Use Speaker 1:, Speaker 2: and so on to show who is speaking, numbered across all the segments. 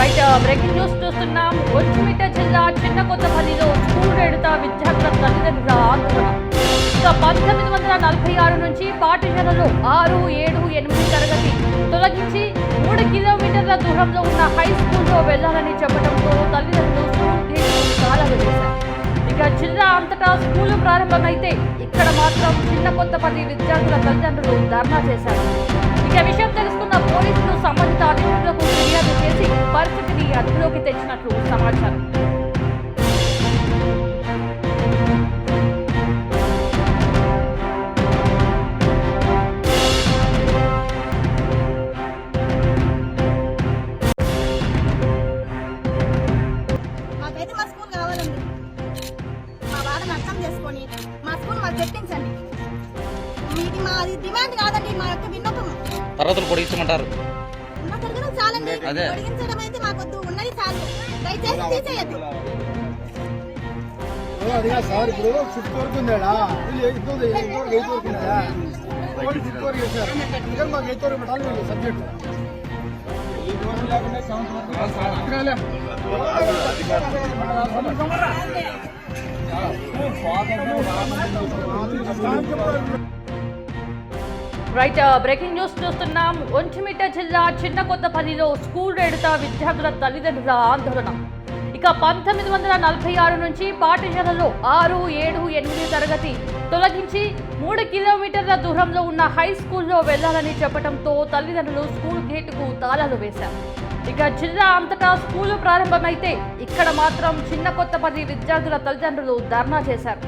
Speaker 1: Right breaking news చూస్తున్నాం. ఒంటిమిట్ట జిల్లా చిన్న కొత్తపల్లిలో స్కూల్ ఎడత విద్యార్థుల తల్లిదండ్రుల ఆందోళన. పంతొమ్మిది వందల నలభై ఆరు నుంచి పాఠశాలలో ఆరు ఏడు ఎనిమిది తరగతి తొలగించి మూడు కిలోమీటర్ల దూరంలో ఉన్న హై స్కూల్లో వెళ్ళాలని చెప్పడంతో తల్లిదండ్రులు స్కూల్ ఇక జిల్లా అంతటా స్కూలు ప్రారంభమైతే ఇక్కడ మాత్రం చిన్న కొత్తపల్లి విద్యార్థుల తల్లిదండ్రులు ధర్నా చేశారు. ఇక విషయం తెలుసుకున్న పోలీసులు సంబంధిత అదుపులోకి తెచ్చినట్లు సమాచారం.
Speaker 2: మాకైతే మా స్కూల్ కావాలండి. మా బాధను అర్థం చేసుకొని మా స్కూల్ మాకు తెప్పించండి. ఇది మా అది డిమాండ్ కాదండి మా యొక్క విన్నపం.
Speaker 3: తరగతులు పొడిగించమంటారు.
Speaker 2: ఉన్న తరగతులు చాలండి.
Speaker 3: అదే.
Speaker 2: పొడిగించడం అయితే మాకొద్దు
Speaker 4: అదిగా సార్ ఇప్పుడు ఫిఫ్త్ వరకు ఉందా ఎయిత్ ఎయిత్ వరకు ఫిఫ్త్ వరకు ఇంకా మాకు ఎయిత్ వరకు పెట్టాలి వీళ్ళు సబ్జెక్ట్
Speaker 1: రైట్ బ్రేకింగ్ న్యూస్ చూస్తున్నాం. ఒంటిమిట్ట జిల్లా చిన్న కొత్తపల్లిలో స్కూల్ రేడుతా విద్యార్థుల తల్లిదండ్రుల ఆందోళన. ఇక పంతొమ్మిది వందల నలభై ఆరు నుంచి పాఠశాలలో ఆరు ఏడు ఎనిమిది తరగతి తొలగించి మూడు కిలోమీటర్ల దూరంలో ఉన్న హై స్కూల్లో వెళ్ళాలని చెప్పడంతో తల్లిదండ్రులు స్కూల్ గేటుకు తాళాలు వేశారు. ఇక జిల్లా అంతటా స్కూలు ప్రారంభమైతే ఇక్కడ మాత్రం చిన్న కొత్తపల్లి విద్యార్థుల తల్లిదండ్రులు ధర్నా చేశారు.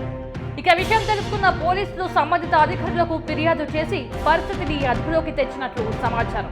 Speaker 1: ఇక విషయం తెలుసుకున్న పోలీసులు సంబంధిత అధికారులకు ఫిర్యాదు చేసి పరిస్థితిని అదుపులోకి తెచ్చినట్లు సమాచారం.